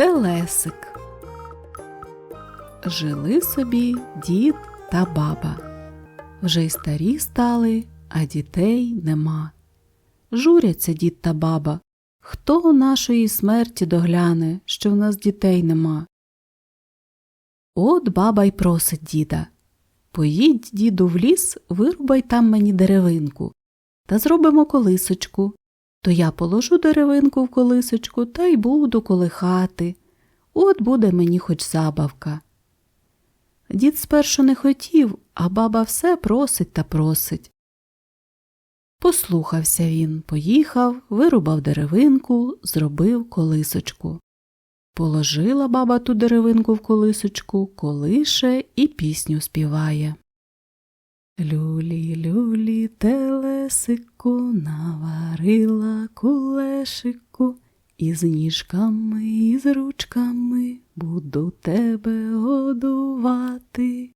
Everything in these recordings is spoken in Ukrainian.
Телесик. Жили собі дід та баба. Вже й старі стали, а дітей нема. Журяться дід та баба. Хто нашої смерті догляне, що в нас дітей нема? От баба й просить діда. Поїдь, діду, в ліс, вирубай там мені деревинку, та зробимо колисочку. То я положу деревинку в колисочку та й буду колихати. От буде мені хоч забавка. Дід спершу не хотів, а баба все просить та просить. Послухався він, поїхав, вирубав деревинку, зробив колисочку. Положила баба ту деревинку в колисочку, колише і пісню співає. Люлі, люлі, телесику, наварила кулешику, із ніжками, і з ручками буду тебе годувати.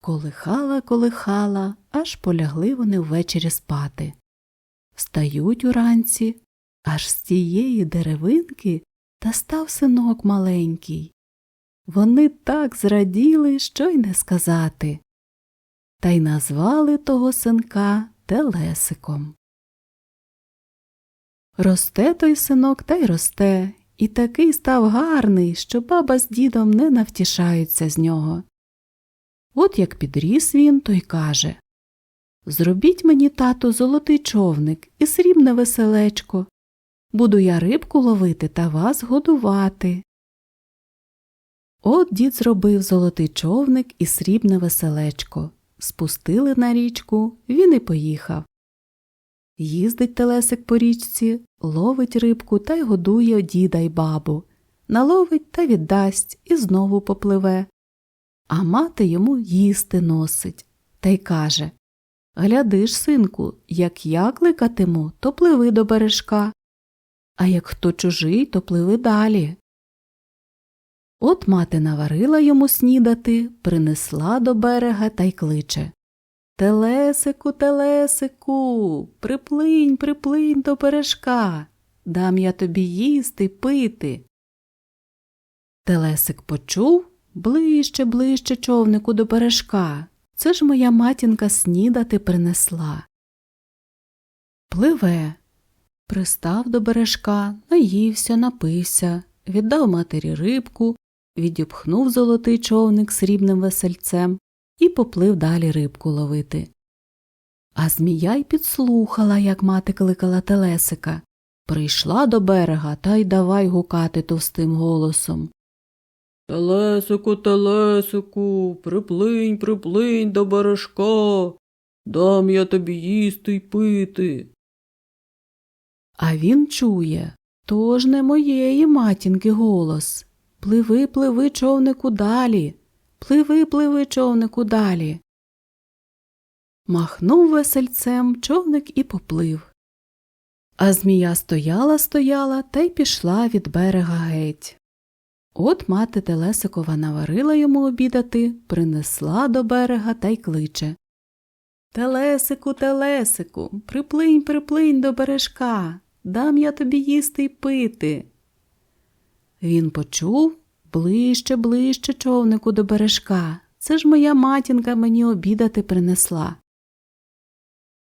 Колихала, колихала, аж полягли вони ввечері спати. Встають уранці, аж з тієї деревинки та став синок маленький. Вони так зраділи, що й не сказати. Та й назвали того синка Телесиком. Росте той синок та й росте, і такий став гарний, що баба з дідом не навтішаються з нього. От як підріс він, то й каже Зробіть мені, тату, золотий човник і срібне веселечко. Буду я рибку ловити та вас годувати. От дід зробив золотий човник і срібне веселечко. Спустили на річку, він і поїхав. Їздить телесик по річці, ловить рибку та й годує діда й бабу, наловить та віддасть і знову попливе. А мати йому їсти носить та й каже Гляди ж, синку, як я кликатиму, то пливи до бережка, а як хто чужий, то пливи далі. От мати наварила йому снідати, принесла до берега та й кличе Телесику, телесику, приплинь, приплинь до бережка, дам я тобі їсти пити. Телесик почув ближче, ближче човнику до бережка. Це ж моя матінка снідати принесла. Пливе. Пристав до бережка, наївся, напився, віддав матері рибку, відіпхнув золотий човник срібним весельцем і поплив далі рибку ловити. А змія й підслухала, як мати кликала Телесика. Прийшла до берега та й давай гукати товстим голосом. Телесику, телесику, приплинь, приплинь до бережка, дам я тобі їсти й пити. А він чує то ж не моєї матінки голос. Пливи, пливи, човнику далі. Пливи, пливи, човнику далі. Махнув весельцем човник і поплив. А змія стояла, стояла та й пішла від берега геть. От мати Телесикова наварила йому обідати, принесла до берега та й кличе Телесику, Телесику, приплинь, приплинь до бережка, дам я тобі їсти й пити. Він почув ближче, ближче човнику до бережка. Це ж моя матінка мені обідати принесла.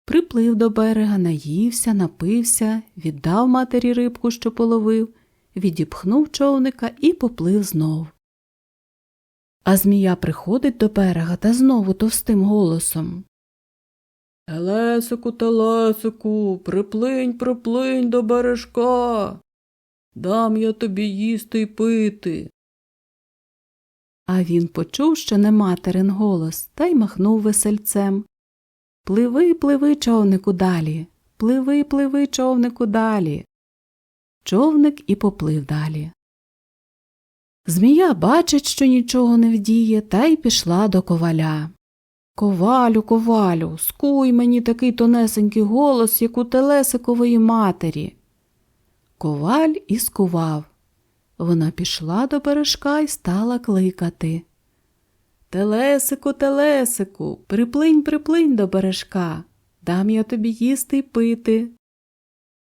Приплив до берега, наївся, напився, віддав матері рибку, що половив, відіпхнув човника і поплив знов. А змія приходить до берега та знову товстим голосом. Телесику, телесику, приплинь, приплинь до бережка. Дам я тобі їсти й пити. А він почув, що не материн голос, та й махнув весельцем. Пливи, пливи, човнику далі, пливи, пливи, човнику далі. Човник і поплив далі. Змія бачить, що нічого не вдіє, та й пішла до коваля. Ковалю, ковалю, скуй мені такий тонесенький голос, як у телесикової матері. Коваль і скував. Вона пішла до бережка і стала кликати. Телесику, телесику, приплинь, приплинь до бережка, дам я тобі їсти й пити.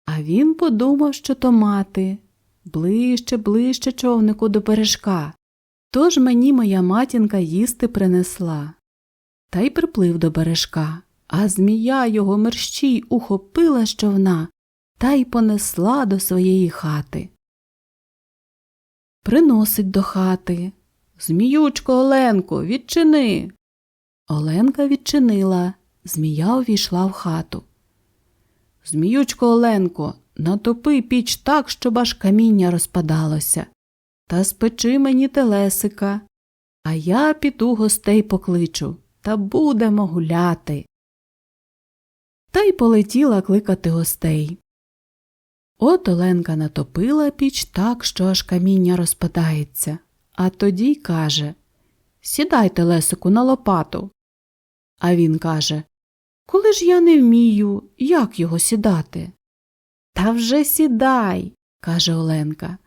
А він подумав, що то мати. ближче, ближче човнику до бережка. Тож мені моя матінка їсти принесла. Та й приплив до бережка, а змія його мерщій ухопила з човна та й понесла до своєї хати. Приносить до хати. Зміючко Оленко, відчини. Оленка відчинила. Змія увійшла в хату. Зміючко Оленко, натопи піч так, щоб аж каміння розпадалося. Та спечи мені телесика, а я піду гостей покличу та будемо гуляти. Та й полетіла кликати гостей. От Оленка натопила піч так, що аж каміння розпадається, а тоді й каже Сідайте, Лесику, на лопату. А він каже Коли ж я не вмію, як його сідати? Та вже сідай, каже Оленка.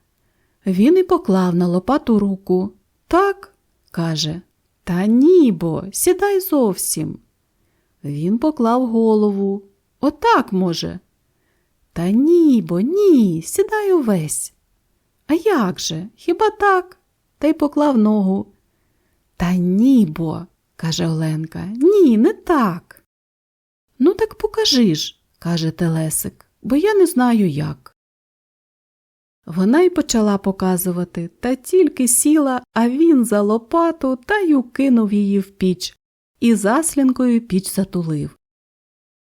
Він і поклав на лопату руку. Так, каже. Та ні бо, сідай зовсім. Він поклав голову. Отак, може. Та ні бо, ні, сідай увесь. А як же? Хіба так? Та й поклав ногу. Та ні бо, каже Оленка, ні, не так. Ну, так покажи ж, каже Телесик, бо я не знаю як. Вона й почала показувати, та тільки сіла, а він за лопату та й укинув її в піч і заслінкою піч затулив.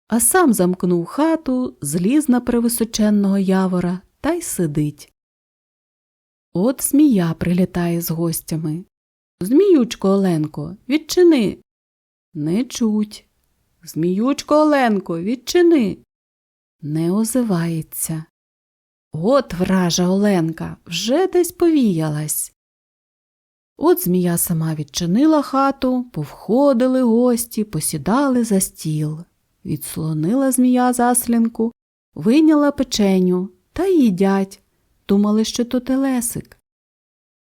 А сам замкнув хату, зліз на превисоченного явора та й сидить. От змія прилітає з гостями. Зміючко Оленко, відчини. Не чуть. Зміючко Оленко, відчини. Не озивається. От вража Оленка вже десь повіялась. От змія сама відчинила хату, повходили гості, посідали за стіл. Відслонила змія заслінку, вийняла печеню та їдять. Думали, що то телесик.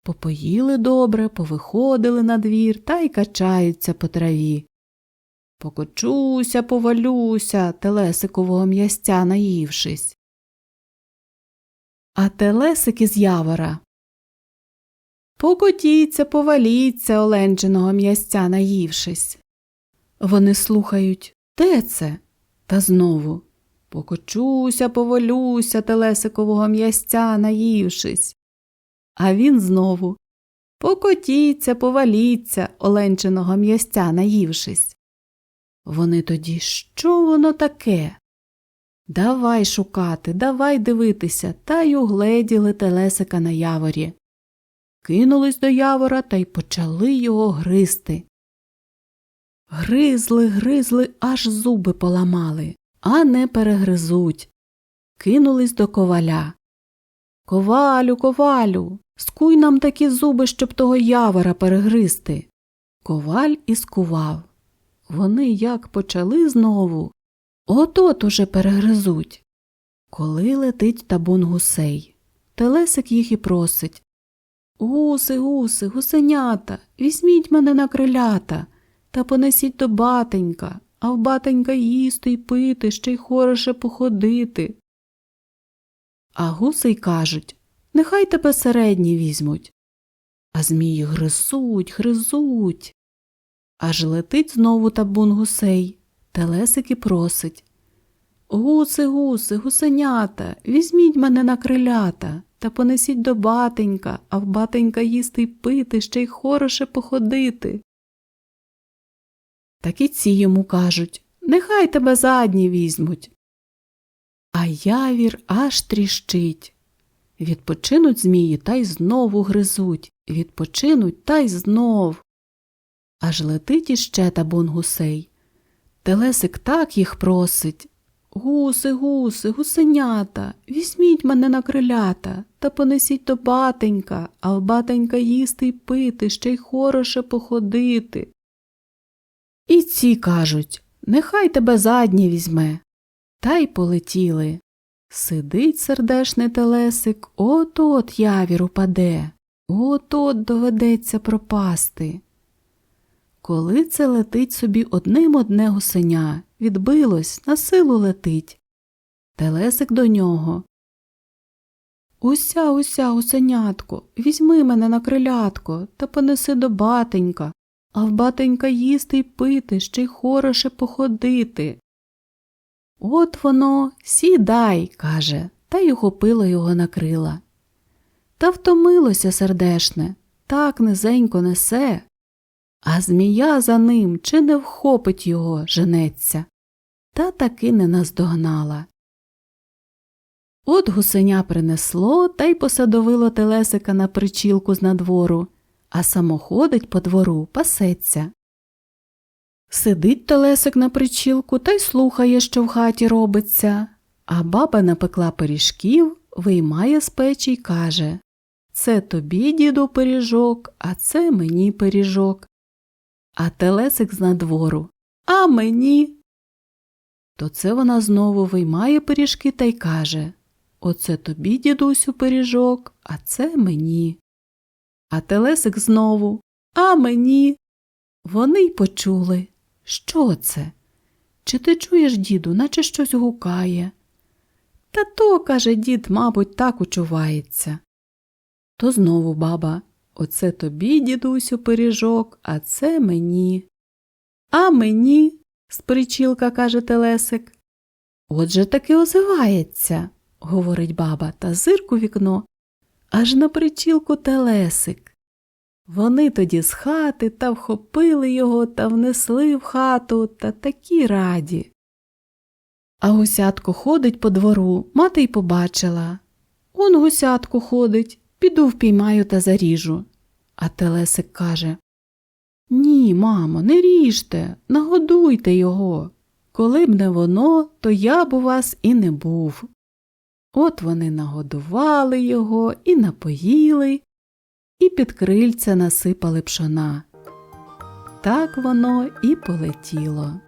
Попоїли добре, повиходили на двір та й качаються по траві. Покочуся, повалюся, телесикового м'ястя наївшись. А телесик із явора. Покотіться, поваліться, олендженого м'ястя наївшись. Вони слухають де це? Та знову Покочуся, повалюся, телесикового м'ястя наївшись. А він знову Покотіться, поваліться, оленчиного м'ястя наївшись. Вони тоді що воно таке? Давай шукати, давай дивитися, та й угледіли телесика на яворі. Кинулись до явора та й почали його гризти. Гризли, гризли, аж зуби поламали, а не перегризуть. Кинулись до коваля. Ковалю, ковалю, скуй нам такі зуби, щоб того явора перегризти. Коваль і скував. Вони як почали знову, от-от уже перегризуть. Коли летить табун гусей, Телесик їх і просить Гуси, гуси, гусенята, візьміть мене на крилята та понесіть до батенька, а в батенька їсти й пити, ще й хороше походити. А гуси й кажуть нехай тебе середні візьмуть. А змії гризуть, гризуть. Аж летить знову табун гусей, телесик і просить Гуси, гуси, гусенята, візьміть мене на крилята та понесіть до батенька, а в батенька їсти й пити, ще й хороше походити. Так і ці йому кажуть Нехай тебе задні візьмуть. А явір аж тріщить. Відпочинуть змії та й знову гризуть, відпочинуть та й знов. Аж летить іще табун гусей. Телесик так їх просить Гуси, гуси, гусенята, візьміть мене на крилята та понесіть до батенька, а в батенька їсти й пити, ще й хороше походити. І ці кажуть нехай тебе задні візьме. Та й полетіли. Сидить сердешний телесик, от от явір упаде, от от доведеться пропасти. Коли це летить собі одним одне гусеня, відбилось, на силу летить. Телесик до нього. Уся, уся, усенятко, візьми мене на крилятко та понеси до батенька, а в батенька їсти й пити, ще й хороше походити. От воно, сідай, каже, та й ухопила його на крила. Та втомилося сердешне, так низенько несе, а змія за ним чи не вхопить його, женеться, та таки не наздогнала. От гусеня принесло та й посадовило телесика на причілку з надвору, а само ходить по двору, пасеться. Сидить телесик на причілку та й слухає, що в хаті робиться, а баба напекла пиріжків, виймає з печі й каже Це тобі, діду, пиріжок, а це мені пиріжок. А телесик з надвору А мені. То це вона знову виймає пиріжки та й каже Оце тобі, дідусю, пиріжок, а це мені. А телесик знову А мені. Вони й почули. Що це? Чи ти чуєш, діду, наче щось гукає? Та то, каже дід, мабуть, так учувається. То знову баба Оце тобі, дідусю, пиріжок, а це мені. А мені, з причілка каже Телесик. Отже таки озивається, говорить баба, та зирку вікно, аж на причілку Телесик. Вони тоді з хати та вхопили його та внесли в хату та такі раді. А гусятко ходить по двору, мати й побачила. Он гусятко ходить, піду впіймаю та заріжу. А Телесик каже Ні, мамо, не ріжте, нагодуйте його. Коли б не воно, то я б у вас і не був. От вони нагодували його і напоїли, і під крильця насипали пшона. Так воно і полетіло.